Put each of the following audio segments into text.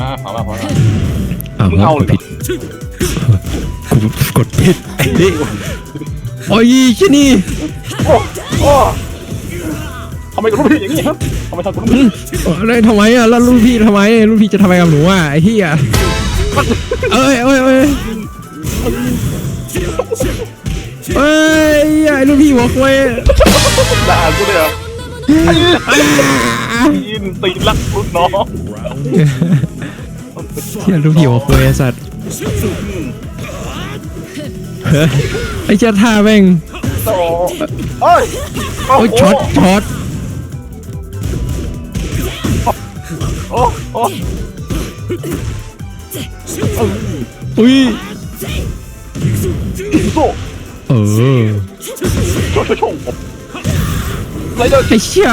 มาพอมาพอมาอ้าวมึงเอาผิดกูกดผิดไอ้นี่โอ้ยชินี่โอ้โอ้ทำไมกับลูกพี่อย่างนี้ครับทำไมทำกับลูกพี่อะไรทำไมอะแล้วรุ่นพี่ทำไมรุ่นพี่จะทำไมกับหนูอะไอ้เหี้ยเอ้ยเอ้ยเอ้ยเอ้ยไอ้รุ่นพี่หัวควายด่ากูเลยเหรอ ยินตีนรักรุ่นน้องเหี้ยรุ่นพี่หัวควายไอ้สัตว์เฮ้ยไอ้เจ้าท่าแม่งโอ้เอ้ยโอ้ยช็อตช็อตโอ้โอ้อุ้ยโซ่เออ โชว์โชว์โชว์ ไรเดอร์ไอ้เชี่ย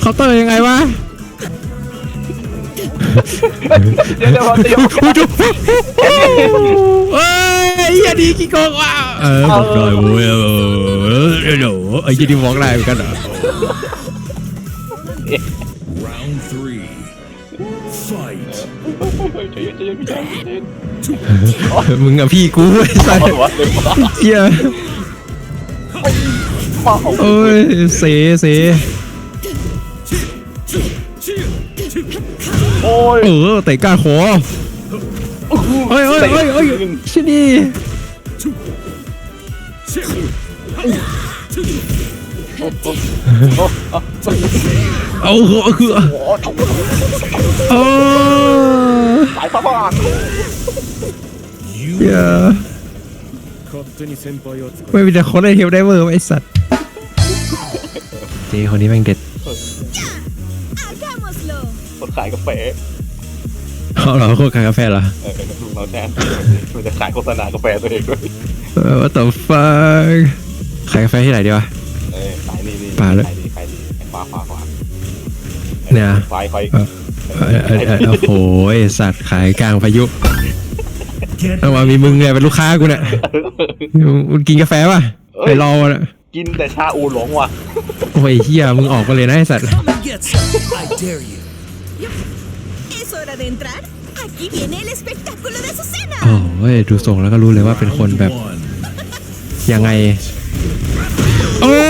เคาเตอร์ยังไงวะเดี๋ยวเดี๋ยวเดี๋ยวอุ้ยดูเอ้ยเหี้ยดีกี่โกงว่ะเออบอกหน่อยเว้ยเออเดี๋ยวเดี๋ยวไอ้ยี่ดีบอกได้เหมือนกันเหรอ round three fight มึงกับพี่กูไอ้สัสเอา หัวเต็มมาเชี่ยมาโอ้ยเสเสโอ้ยเออเตะก้านคอเอ้ยเอ้ยเอ้ยเอ้ยชินี่เอาหัวคือโอ้ชกโอ้สายฟ้าบ้านเหี้ยไม่มีแต่คนได้เทลได้เวอร์ไอ้สัตว์ เจคนนี้แม่งเด็ด ¡Hagámoslo! คนขายกาแฟเอาเหรอโคตรขายกาแฟเหรอเออลูกเราแทนมันจะขายโฆษณากาแฟตัวเองด้วยเออ what the fuck ขายกาแฟที่ไหนดีวะ เออขายนี่นี่ป่าเลยขายดีขายดีขวาขวาขวาเนี่ยไฟไฟเออเออเออเออโอ้โหไอ้สัตว์ขายกลางพายุเอามามีมึงไงเป็นลูกค้ากูเนี่ยมึงกินกาแฟป่ะไปรอวะเนี่ย กินแต่ชาอูหลงว่ะโอ้ยเฮียมึงออกมาเลยนะไอ้สัตว์ Come and get some. I dare you. ¿Es hora de entrar? Aquí viene el espectáculo de su cena. โอ้ยดูทรงแล้วก็รู้เลยว่าเป็นคนแบบ One. ยังไง โอ้ย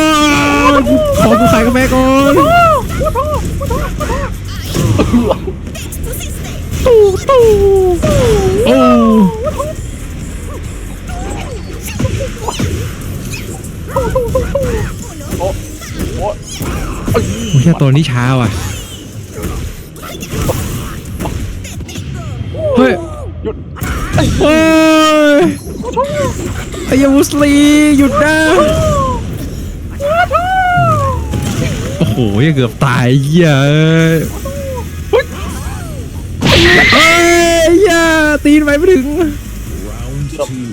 ตัวนี้ช้าว่ะ เฮ้ยหยุดโอ้ยไอ้ยามุสลีหยุดนะโอ้โหยังเกือบตายเหี้ยเอ้ยเอ้ยอย่าตีนไปไม่ถึง Round two.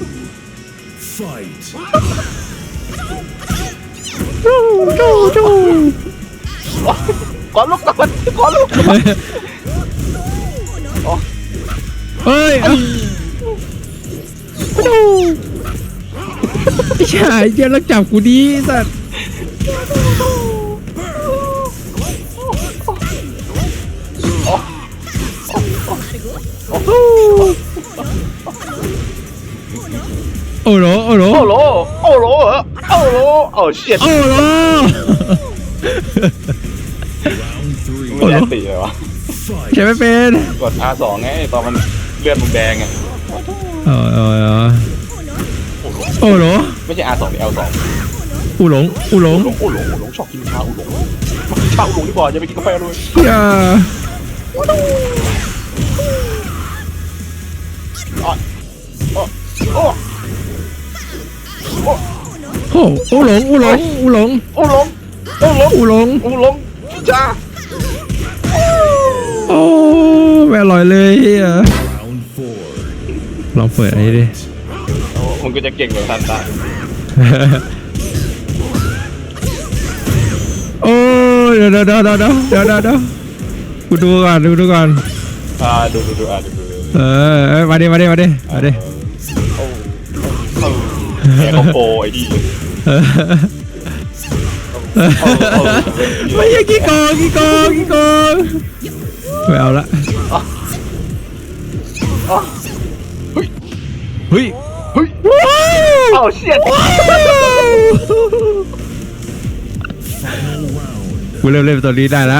Fight. ก่อนลูกก่อนก่อนลูกเฮ้ยเอาไอ้ชายเจ้าแล้วจับกูดีสัตว์โอ้โหโอ้โหโอ้โหโอ้โหโอ้โหโอ้เชียดโอ้โห Round three. ไม่ได้ตีเลยวะ Fight. ใช่ไม่เป็นกด R2 ไงตอนมันเลือดมันแดงไงโอ้โหโอ้โหไม่ใช่ R2 นี่ L2 อูหลงอูหลงหลงโอ้หลงหลงชอบกินชาอูหลงกินชาอูหลงดีกว่าอย่าไปกินกาแฟเลยอย่าอะโอ้โอ้โอ้โอ้อูหลงอูหลงอูหลงโอ้หลงโอ้หลงอูหลงอูหลงจ้า ไม่อร่อยเลยเฮีย Round four. ลองเปิดอันนี้ดิโอ้มันก็จะเก่งแบบทันตาโอ้ยเดี๋ยวเดี๋ยวเดี๋ยวเดี๋ยวเดี๋ยวเดี๋ยวเดี๋ยวกูดูก่อนดูดูก่อนอ่าดูดูดูอ่าดูดูดูเออเอ้ยมาดิมาดิมาดิมาดิโอ้โอ้แกเขาโปรไอ้ดีเออโอ้โอ้ไม่ใช่กี่โกงกี่โกงกี่โกงไม่เอาละอ๋อ เฮ้ยเฮ้ยเฮ้ยเอ้าเชี่ย Final round. กูเริ่มเล่นตัวนี้ได้ละ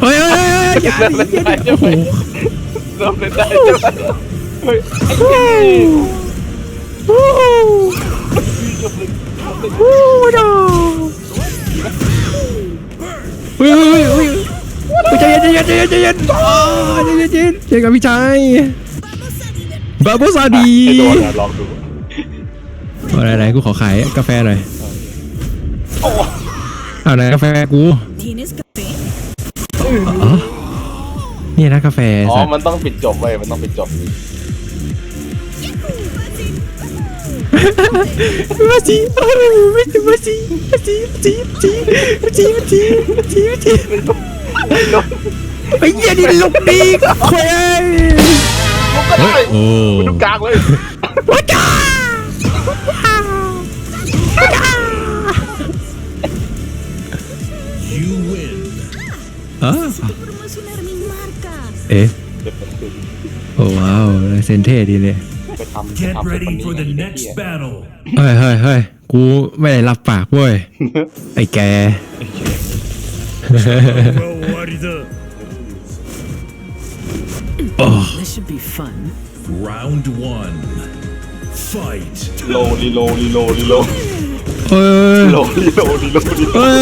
เฮ้ยเฮ้ยเฮ้ยอย่าเริ่มดิเล่นอย่าได้ดิใช่โอ้ไหมโหเริ่มเล่นได้ใช่ไหมเฮ้ยไอ้เหี้ยโอ้โหเกือบเลยโอ้โหเฮ้ยเฮ้ยเฮ้ยเฮ้ยเฮ้ย ใจเย็นใจเย็นใจเย็นใจเย็นอ๋อใจเย็นใจเย็นเจอกับพี่ชาย Vamos a divertirnos. บาโบซาดีไอ้โดนอะลองดูอะไรไหนกูขอขายกาแฟหน่อยโอ้เอาไหนกาแฟกู ¿Tienes café? อ๋อนี่นะกาแฟอ๋อ สัตว์มันต้องปิดจบเว้ยมันต้องปิดจบ มาสิโอ้มาสิมาสิมาสิมาสิมาสิมาสิมาสิมาสิมาสิ ไอ้เหี้ยนี่ลกดีควยลุกก็ได้โอ้มันทุกกลางเลยว้าจ้า You win. อ๋อ Promocionar mi marca. เอ๊ะเดี๋ยวเป็นคือโอ้ว้าวลายเซ็นเท่ดีเลยไปทำไป Get ทำเป็นคน ready นี้ for the ไอ้ next เหี้ย battle. เฮ้ยเฮ้ยเฮ้ยกูไม่ได้รับปากเว้ย ไอ้แก โอ้ This should be fun. Round one. Fight. โลลีโลลีโลลีโลเอ้ยโลลีโลลีโลลีโลเอ้ย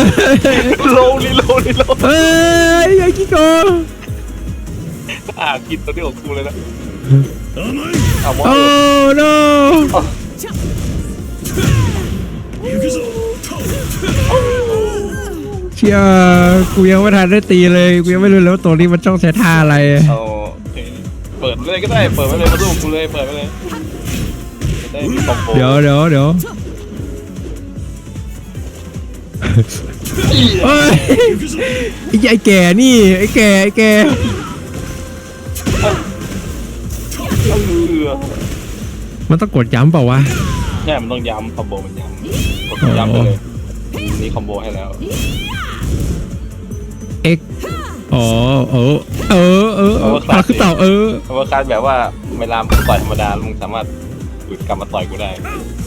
โลลีโลลีโลเอ้ยไอ้กิ๊กโกอ่ากินตัวนี้ของกูเลยนะเอาวะโอ้ no เชี่ยกูยังไม่ทันได้ตีเลย กูยังไม่รู้เลยว่าตัวนี้มันต้องใช้ท่าอะไร เอาเปิดเลยก็ได้ เปิดไปเลยมาดูกูเลย เปิดไปเลยจะได้มีคอมโบเดี๋ยวเดี๋ยวเดี๋ยวเฮ้ยไอ้ไอ้แก่นี่ ไอ้แก่ไอ้แก่เออมันต้องกดย้ำเปล่าวะ ใช่มันต้องย้ำคอมโบมันย้ำกดย้ำไปเลยนี่คอมโบให้แล้ว X อ๋อเออเออเออเออพาขึ้นเต่าเออเพราะว่าการแบบว่าเวลามึงต่อยธรรมดามึงสามารถหยุดกลับมาต่อยกูได้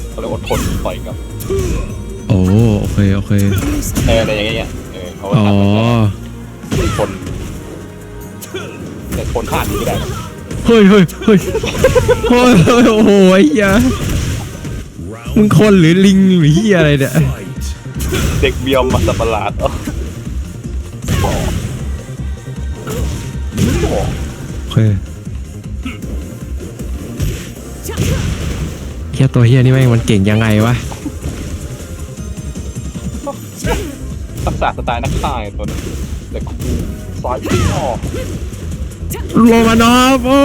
เขาเลยอดทนต่อยกลับโอ้โอเคโอเคเอออะไรอย่างเงี้ยเออเขาก็อ๋อทำมันทนแต่ทนผ่านนี้ก็ได้เฮ้ยเฮ้ยเฮ้ยเฮ้ยเฮ้ยโอ้โหไอ้เหี้ย Round มึงคนหรือลิงหรือเหี้ยอะไรเนี่ย fight. เด็กเบียมมาสับประหลาดเออ โอเคเฮียตัวเฮียนี่แม่งมันเก่งยังไงวะทักษะสไตล์นักฆ่าไงตัวนี้แต่กูซอยพี่ออกโรมานอฟโอ้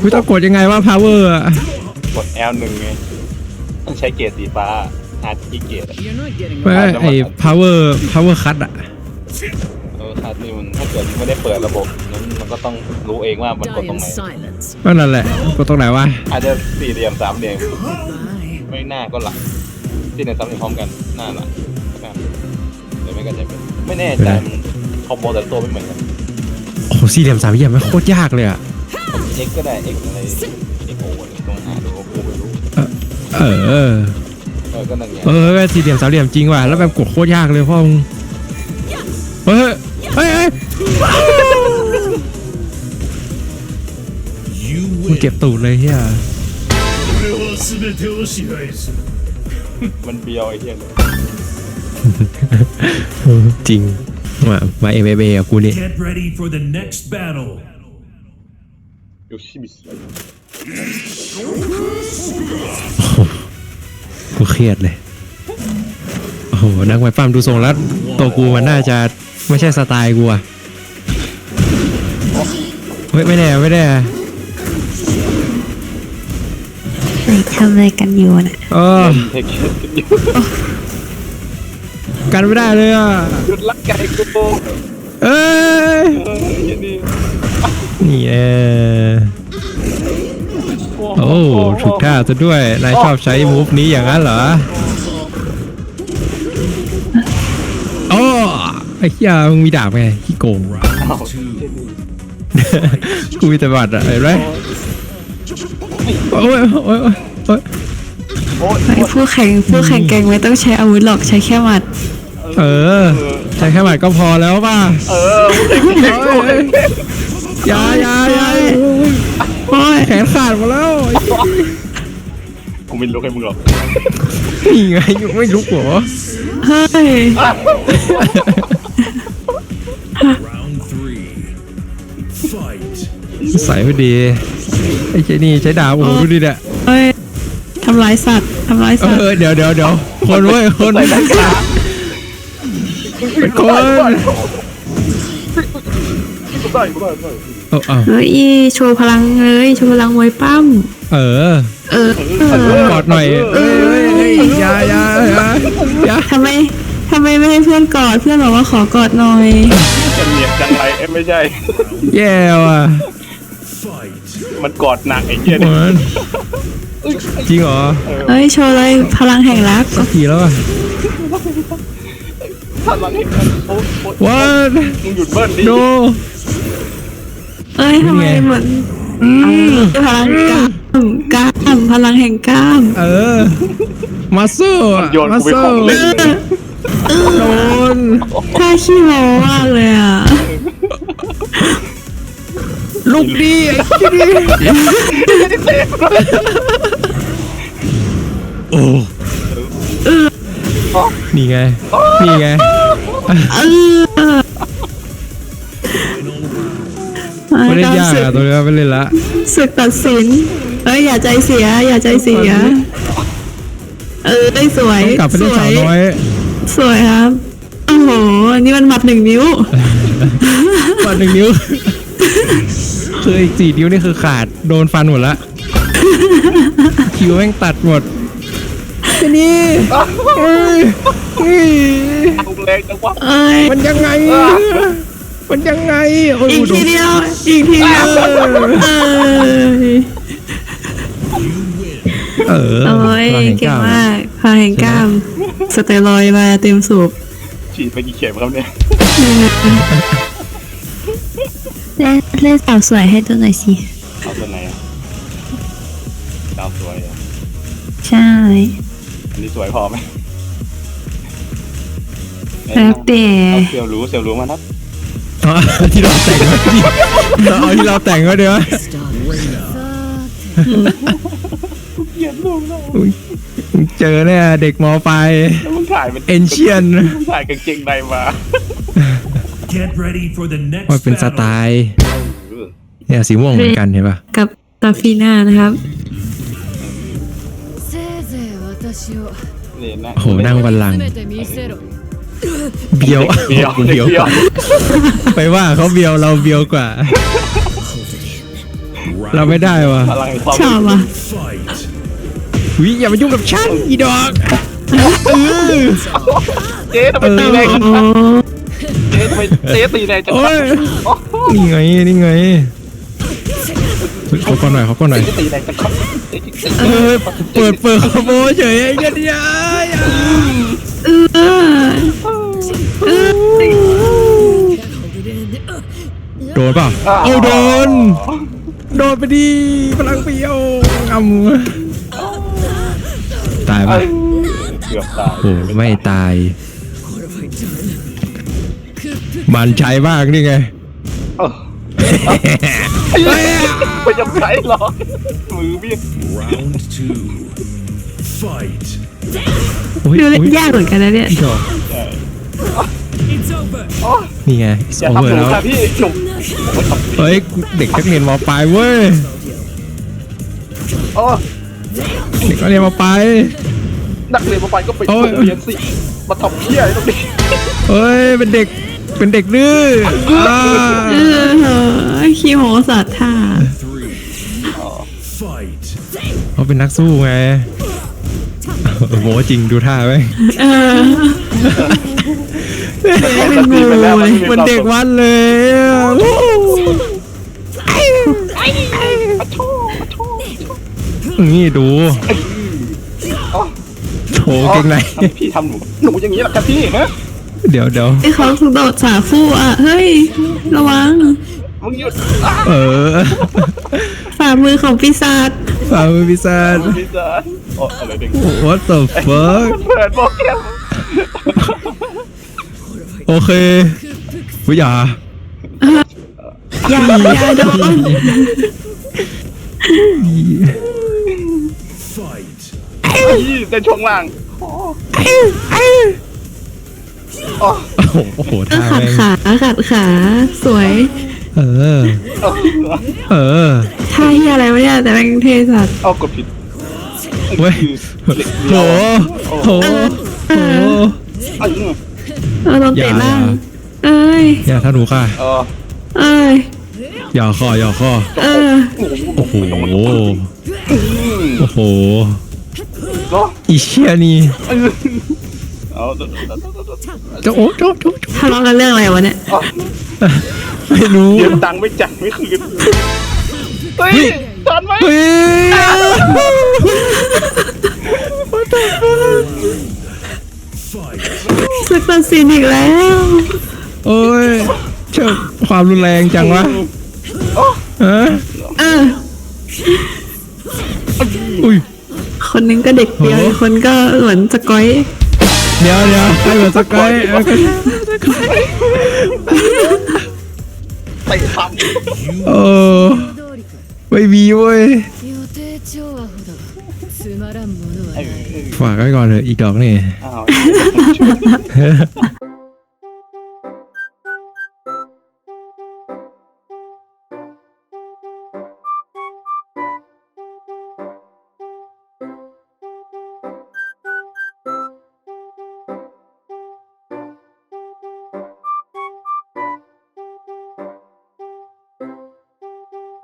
กูต้องกดยังไงวะ power อะกด L หนึ่งไงต้องใช้เกียร์สีฟ้าหาที่เกียร์อะ You're not getting ไม่ไอ้ power power cut อะเออ คัดนี่มันถ้าเกิดไม่ได้เปิดระบบนั้นมันก็ต้องรู้เองว่ามันกด die ตรง in ไหน silence. ก็นั่นแหละกดตรงไหนวะอาจจะสี่เหลี่ยมสามเหลี่ยม Bye. ไม่หน้าก็หลังที่ในสามเหลี่ยมพร้อมกันหน้าหลังนะครับเดี๋ยวไม่ก็จะเป็นไม่แน่ใจมันคอมโบแต่ละตัวไม่เหมือนกันโอ้โหสี่เหลี่ยมสามเหลี่ยมมันโคตรยากเลยอะ X ก็ได้ X อะไร X O อะไรต้องหาดูว่ากูไม่รู้เออเออก็นั่นไงเออสี่เหลี่ยมสามเหลี่ยมจริงว่ะแล้วแบบกดโคตรยากเลยพ่อมึงเฮ้ย You มึง win. เก็บตูดเลยเฮียมันเบียวไอ้เหี้ยเลยจริงมามาเอ็มเอเกับกูนี่ Get ready for the next battle. ยูชิมิสกูเครียดเลยโอ้โหนักมวยปั้มดูทรงแล้วตัวกูมันน่าจะไม่ใช่สไตล์กูอะเฮ้ยไม่แน่ไม่แน่ ทำอะไรกันอยู่น่ะเออเทคกันอยู่กันไม่ได้เลยอะหยุดลักไก่กูเอ้ยเออไอ้นี่นี่เออโอ้ถูกท่าซะด้วยนายชอบใช้มูฟนี้อย่างนั้นเหรอโอ้ไอ้เหี้ยมึงมีดาบไงขี้โกง Round two. กูมีแต่บัตรอะเห็นไหมโอ้ยโอ้ย โอ้ยโอ้ยโอ้ยไอ้ผู้แข่งผู้แข่งแกร่งไม่ต้องใช้อาวุธหรอกใช้แค่หมัด เออ ใช้แค่บัตรก็พอแล้วป่ะเออมึงเก่งโอ้ยอยาอยาอยาโอ้ยแขนขาดหมดแล้วกูไม่รู้ให้มึงหรอกนี่ไงยังไม่ลุกเหรอเฮ้ย Round three. Fight. ใส่ไม่ดีไอ้ใช่นี่ใช้ดาบโอ้โหดูดิเนี่ยเฮ้ยทำลายสัตว์ทำลายเอสัตว์อเดี๋ยวเดี๋ยวเดี๋ยวคนเว้ยคนเป็นคนกูได้กูได้กูได้เอาเอาเฮ้ยโชว์พลังเลยโชว์พลังมวยปั้ม เออเออเออกอดหน่อยเอ้ยเอ้ยเอ้ยอยาอยาอยาอยาทำไมทำไมไม่ให้เพื่อนกอดเพื่อนบอกว่าขอกอดหน่อยจะเนียนจังไรเอ้ยไม่ใช่ แย่ว่ะ Fight. มันกอดหนักไอ้เหี้ยเหเนี่ยมือน จริงเหรอเฮ้ยโชว์เลยพลังแห่งรักสักทีแล้วอะท่านมันให้โอ้ยโอ้ยวันมึงหยุดเบิ้ลดิโนเอ้ยทำไมนี่ไงเหมือนพลังกล้ามกล้ามพลังแห่งกล้าม เออ มาโซ่โยนมากูไปโซ่ของเล่นโดนถ้าขี้โม้มากเลยอะลูกดีไอ้ขี้ดีโอ้ นี่ไง นี่ไงเออไม่เล่นยากอะตัวนี้ไม่เล่นละศึกตัดสิน เอ้ยอย่าใจเสีย อย่าใจเสีย เออได้สวยต้องกลับไปเล่นสวสาวย น้อย สวยครับ โอ้โห นี่มันหมัดหนึ่งนิ้วก่อนหนึ่งนิ้ว คืออีกสี่นิ้วนี่คือขาดโดนฟันหมดละ คิวแม่งตัดหมด แค่นี้เอ้ยเอ้ยกูแรงจังวะเอ้ยมันยังไง มันยังไงโอ้ยอีกทีเดียว อีกทีเดียวเอ้ยเออโอ้ยเก่งมากพลังแห่งกล้าม สเตียรอยด์มาเต็มสูบฉีดไปกี่เข็มครับเนี่ยเล่นเล่นสาวสวยให้ดูหน่อยสิ เอาตัวไหนอะดาวสวยอะ ใช่ นี้สวยพอไหมแล้วแต่เอาเซลรู้เซลรู้มานับที่เราแต่งไว้ที่เอาที่เราแต่งไว้เด้วอุ๊เจอเนี่ยเด็กมอปลายมึงถ่ายเป็น Ancient มึงถ่ายกางเกงในมาว่าเป็นสไตล์เนี่ยสีม่วงเหมือนกันเห็นปะกับตาฟีน่านะครับ 私を นี่นะ โอ้โหนั่งบัลลังก์ 詰めてみせろ เบียว เบียวเด็ก เบียว เบียว ไปว่าเขาเบียวเราเบียวกว่า เราไม่ได้ว่ะ พลังแห่งความ ชอบอ่ะ Fight. วิอย่ามายุ่งกับฉันอีดอกเออ เจ๊ทำไมตีแรงจังวะเจ๊ทำไมเจ๊ตีแรงจัง โอ้ วะ ยนี่ไงนี่ไงเฮ้ยเ ขาก่อนหน่อยเขาก่อนหน่อยเจ๊ตีแรงจังครับเออเปิดเปิดขโมยเฉยไอ้เงี้ยเนี่ยเออโดนเปล่าเอาโดน โดนไปดีพลังเปียวงำตายป่ะเกือบตายโอ้ไม่ตาย มันใช้บ้างนี่ไง ไปยังไงหรอมือเบี้ Round two. Fight. โอ้ยดูเล่นยากเหมือนกันนะเนี่ยพี่ดอนี่ไง it's อย่า over หนูแล้วค่ะพี่หนุ่มเฮ้ยเด็กนักเรียนมปลายเว้ยอ๋อเด็กนักเรียนมปลาย นักเรียนมาไปก็ไปโอ้ย เรียนสิ มาทำเพี้ยอะไรตรงนี้เฮ้ยเป็นเด็ก เป็นเด็กดื้ออ่าเออขี้โมสัตว์ท่า Three. Fight. เขาเป็นนักสู้ไงโอ้โหจริงดูท่าไหมเออเป็นงูเลยเหมันเด็กวัดเลยอะนี่ดูโถเก่งไหนทำพี่ทำหนูหนูอย่างนี้แหละครับพี่ฮะ เดี๋ยวเดี๋ยวไอ้เขาโดดสาคู่อะ เฮ้ย ระวัง มึงหยุดเออฝ่ามือของปีศาจฝ่ามือพิซซ่าพี่จ๋าโอ้อะไรเด็ก What the fuck เปิดบอกแก้มโอเควิอย่าอย่าอย่าโดน Fight. ยี่ในช่วงล่าง โอ้โหโอ้โหเออท่าขัดแม่งขาขัดขาสวย เออ เออ ท่าเฮียอะไรวะเนี่ยแต่แม่งเทสัตว์เอากดผิดเว้ย โหโหโหไอ้เงี้ยเออลองเตะอย่าล่างเอ้ย อย่าท่านหนูค่ะเออเอ้ย อย่าข้ออย่าข้อเออ โอ้โหโอ้โหก็อีเชี่ยนี่เอ เอาจะโอ้โจะโจะทะเลาะกันเรื่องอะไรวะเนี่ยไม่รู้เดี๋ยวตังค์ไม่จ่ายไม่คืนเฮ้ยทันไหมเฮ้ยสึกตัดสินอีกแล้ว โอ้ยเชื่อความรุนแรงจังวะฮะเอออุ้ยคนนึงก็เด็กเดียวคนก็เหมือนสกอย เดี๋ยวเดี๋ยวใครเหมือนสกายเอาก็ เตะซ้ เออ 通りか ไม่มีเว้ย 予定調和ほどつまらんものはない ฝากไว้ก่อนเถอะอีกดอกนี่ ำอ้าว